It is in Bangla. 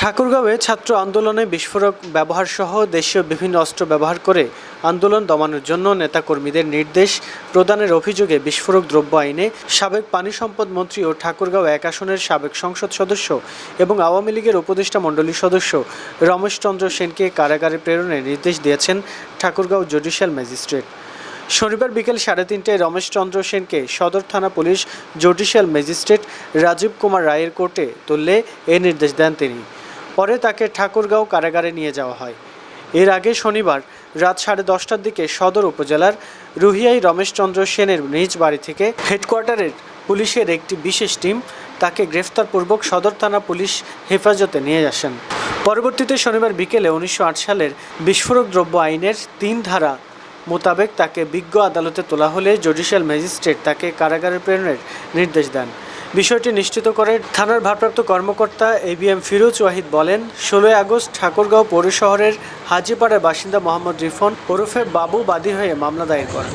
ঠাকুরগাঁওয়ে ছাত্র আন্দোলনে বিস্ফোরক ব্যবহার সহ দেশীয় বিভিন্ন অস্ত্র ব্যবহার করে আন্দোলন দমানোর জন্য নেতাকর্মীদের নির্দেশ প্রদানের অভিযোগে বিস্ফোরক দ্রব্য আইনে সাবেক পানি সম্পদ মন্ত্রী ও ঠাকুরগাঁও এক আসনের সাবেক সংসদ সদস্য এবং আওয়ামী লীগের উপদেষ্টা মণ্ডলীর সদস্য রমেশচন্দ্র সেনকে কারাগারে প্রেরণের নির্দেশ দিয়েছেন ঠাকুরগাঁও জুডিশিয়াল ম্যাজিস্ট্রেট। শনিবার বিকেল সাড়ে তিনটায় রমেশচন্দ্র সেনকে সদর থানা police judicial magistrate Rajib Kumar রায়ের কোর্টে তুললে এ নির্দেশ দেন তিনি। পরে তাকে ঠাকুরগাঁও কারাগারে নিয়ে যাওয়া হয়। এর আগে শনিবার রাত সাড়ে দশটার দিকে সদর উপজেলার রুহিয়াই রমেশচন্দ্র সেনের নিজ বাড়ি থেকে হেডকোয়ার্টারের পুলিশের একটি বিশেষ টিম তাকে গ্রেফতারপূর্বক সদর থানা পুলিশ হেফাজতে নিয়ে আসেন। পরবর্তীতে শনিবার বিকেলে উনিশশো সালের বিস্ফোরক দ্রব্য আইনের তিন ধারা মোতাবেক তাকে বিজ্ঞ আদালতে তোলা হলে জুডিশিয়াল ম্যাজিস্ট্রেট তাকে কারাগারে প্রেরণের নির্দেশ দেন। বিষয়টি নিশ্চিত করে থানার ভারপ্রাপ্ত কর্মকর্তা এবিএম ফিরোজ ওয়াহিদ বলেন, ষোলোই আগস্ট ঠাকুরগাঁও পৌর শহরের হাজিপাড়ার বাসিন্দা মোহাম্মদ রিফন ওরফে বাবু বাদী হয়ে মামলা দায়ের করেন।